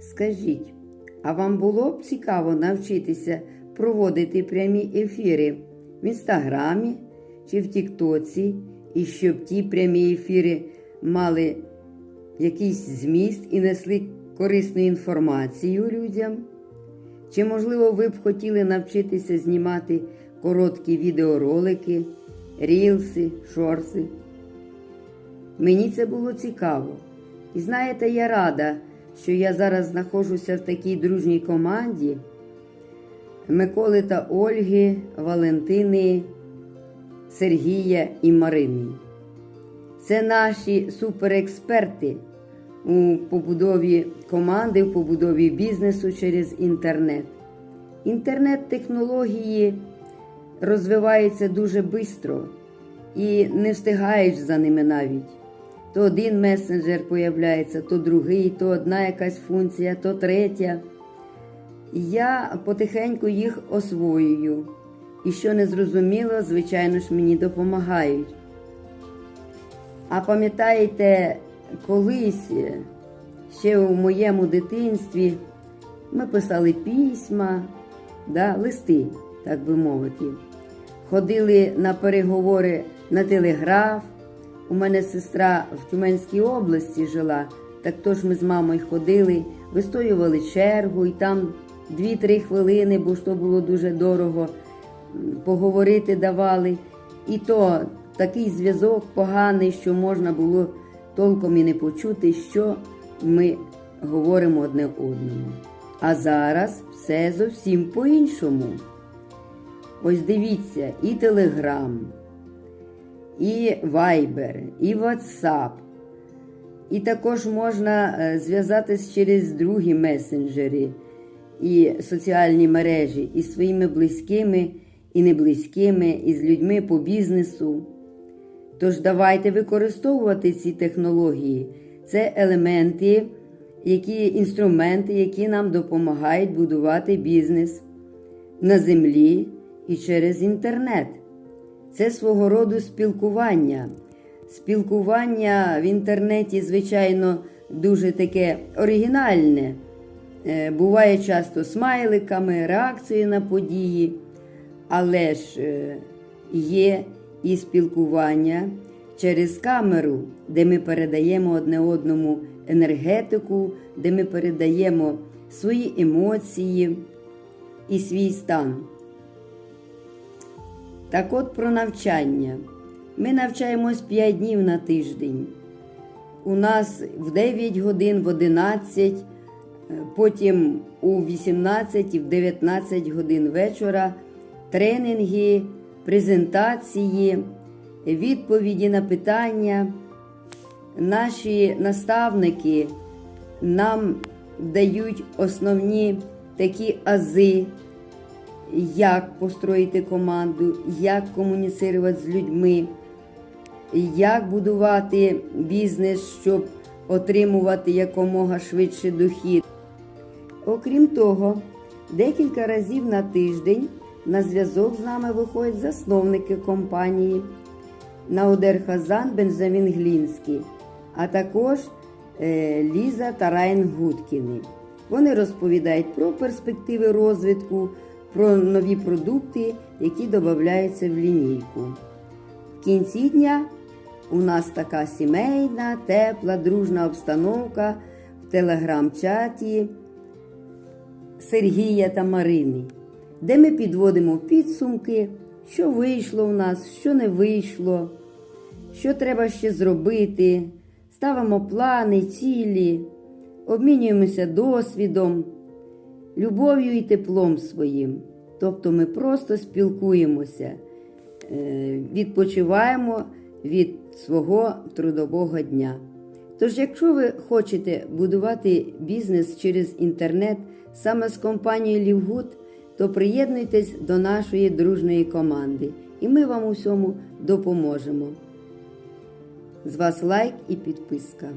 Скажіть, а вам було б цікаво навчитися проводити прямі ефіри в інстаграмі чи в Тіктоці, і щоб ті прямі ефіри мали якийсь зміст і несли корисну інформацію людям? Чи, можливо, ви б хотіли навчитися знімати короткі відеоролики, рілси, шорси? Мені це було цікаво. І знаєте, я рада, що я зараз знаходжуся в такій дружній команді Миколи та Ольги, Валентини, Сергія і Марини. Це наші суперексперти у побудові команди, в побудові бізнесу через інтернет. Інтернет-технології розвиваються дуже швидко і не встигаєш за ними навіть. То один месенджер появляється, то другий, то одна якась функція, то третя. Я потихеньку їх освоюю. І що не зрозуміло, звичайно ж, мені допомагають. А пам'ятаєте, колись ще у моєму дитинстві ми писали письма, да, листи, так би мовити. Ходили на переговори на телеграф. У мене сестра в Тюменській області жила, так тож ми з мамою ходили, вистоювали чергу, і там 2-3 хвилини, бо що було дуже дорого, поговорити давали. І то такий зв'язок поганий, що можна було толком і не почути, що ми говоримо одне одному. А зараз все зовсім по-іншому. Ось дивіться, і Телеграм, і Viber, і WhatsApp. І також можна е, зв'язатись через другі месенджери і соціальні мережі із своїми близькими і неблизькими, і з людьми по бізнесу. Тож давайте використовувати ці технології. Це елементи, які інструменти, які нам допомагають будувати бізнес на землі і через інтернет. Це свого роду спілкування. Спілкування в інтернеті, звичайно, дуже таке оригінальне. Е, Буває часто смайликами, реакцією на події, але ж е, є і спілкування через камеру, де ми передаємо одне одному енергетику, де ми передаємо свої емоції і свій стан. Так от про навчання. Ми навчаємось 5 днів на тиждень. У нас в 9 годин, в 11, е, потім у 18 і в 19 годин вечора тренінги, презентації, відповіді на питання. Наші наставники нам дають основні такі ази, як построїти команду, як комуніцирувати з людьми, як будувати бізнес, щоб отримувати якомога швидше дохід. Окрім того, декілька разів на тиждень на зв'язок з нами виходять засновники компанії Наудер Хазан Бенджамін Глінський, а також е, Ліза та Райан Гудкіни. Вони розповідають про перспективи розвитку, про нові продукти, які додаються в лінійку. В кінці дня у нас така сімейна, тепла, дружна обстановка в телеграм-чаті Сергія та Марини, де ми підводимо підсумки, що вийшло у нас, що не вийшло, що треба ще зробити, ставимо плани, цілі, обмінюємося досвідом, любов'ю і теплом своїм. Тобто ми просто спілкуємося, е, відпочиваємо від свого трудового дня. Тож, якщо ви хочете будувати бізнес через інтернет саме з компанією Лівгуд, то приєднуйтесь до нашої дружної команди, і ми вам у всьому допоможемо. З вас лайк і підписка.